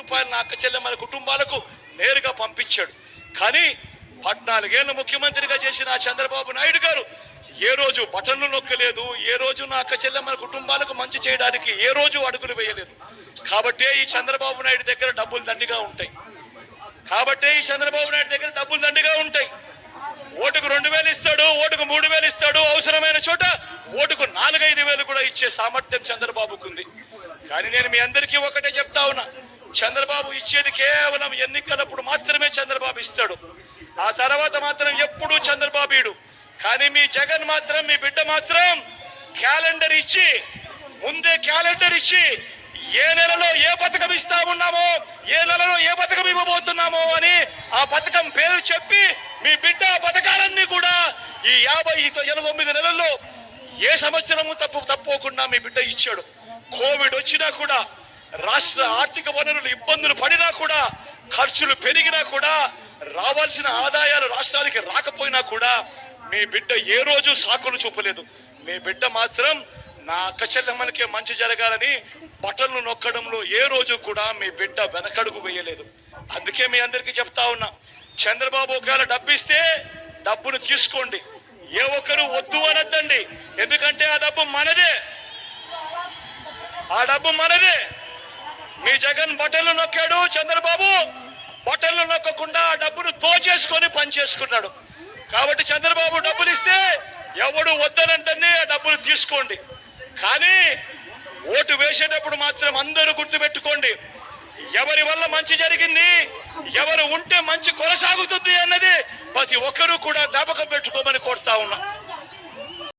రూపాయలు నా అక్క చెల్లెమ్మల కుటుంబాలకు నేరుగా పంపించాడు. కానీ పద్నాలుగేళ్ళ ముఖ్యమంత్రిగా చేసిన చంద్రబాబు నాయుడు గారు ఏ రోజు బటన్లు నొక్కలేదు ఏ రోజు నా అక్క చెల్లెమ్మల కుటుంబాలకు మంచి చేయడానికి ఏ రోజు అడుగులు వేయలేదు. కాబట్టే ఈ చంద్రబాబు నాయుడు దగ్గర డబ్బులు దండిగా ఉంటాయి. కాబట్టే ఈ చంద్రబాబు నాయుడు దగ్గర డబ్బులు దండిగా ఉంటాయి. ఓటుకు రెండు వేలు ఇస్తాడు ఓటుకు మూడు వేలు ఇస్తాడు అవసరమైన చోట ఓటుకు నాలుగైదు వేలు కూడా ఇచ్చే సామర్థ్యం చంద్రబాబుకు ఉంది. కానీ నేను మీ అందరికీ ఒకటే చెప్తా ఉన్నా. చంద్రబాబు ఇచ్చేది కేవలం ఎన్నికలప్పుడు మాత్రమే చంద్రబాబు ఇస్తాడు. ఆ తర్వాత మాత్రం ఎప్పుడూ చంద్రబాబు కానీ మీ జగన్ మాత్రం మీ బిడ్డ మాత్రం క్యాలెండర్ ఇచ్చి ముందే క్యాలెండర్ ఇచ్చి ఏ నెలలో ఏ పథకం ఇస్తా ఉన్నామో ఏ నెలలో ఏ పథకం ఇవ్వబోతున్నామో అని ఆ పథకం పేరు చెప్పి మీ బిడ్డ పథకాలన్నీ కూడా ఈ యాభై ఎనిమిది నెలల్లో ఏ సంవత్సరము తప్పు తప్పకుండా మీ బిడ్డ ఇచ్చాడు. కోవిడ్ వచ్చినా కూడా రాష్ట్ర ఆర్థిక వనరులు ఇబ్బందులు పడినా కూడా ఖర్చులు పెరిగినా కూడా రావాల్సిన ఆదాయాలు రాష్ట్రానికి రాకపోయినా కూడా మీ బిడ్డ ఏ రోజు సాకులు చూపలేదు. మీ బిడ్డ మాత్రం నా అక్కచెల్లెమ్మలకే మంచి జరగాలని బట్టలను నొక్కడంలో ఏ రోజు కూడా మీ బిడ్డ వెనకడుగు వేయలేదు. అందుకే మీ అందరికీ చెప్తా ఉన్నా చంద్రబాబు ఒకవేళ డబ్బిస్తే డబ్బును తీసుకోండి. ఏ ఒక్కరు వద్దు అనద్దండి. ఎందుకంటే ఆ డబ్బు మనదే. ఆ డబ్బు మనదే. మీ జగన్ బట్టలు నొక్కాడు చంద్రబాబు. బట్టలు నొక్కకుండా ఆ డబ్బును తోచేసుకొని పనిచేసుకున్నాడు. కాబట్టి చంద్రబాబు డబ్బులు ఇస్తే ఎవడు వద్దనంటే ఆ డబ్బులు తీసుకోండి. కానీ ఓటు వేసేటప్పుడు మాత్రం అందరూ గుర్తుపెట్టుకోండి. ఎవరి వల్ల మంచి జరిగింది? ఎవరు ఉంటే మంచి కొనసాగుతుంది అన్నది ప్రతి ఒక్కరూ కూడా జ్ఞాపకం పెట్టుకోమని కోరుతా ఉన్నా.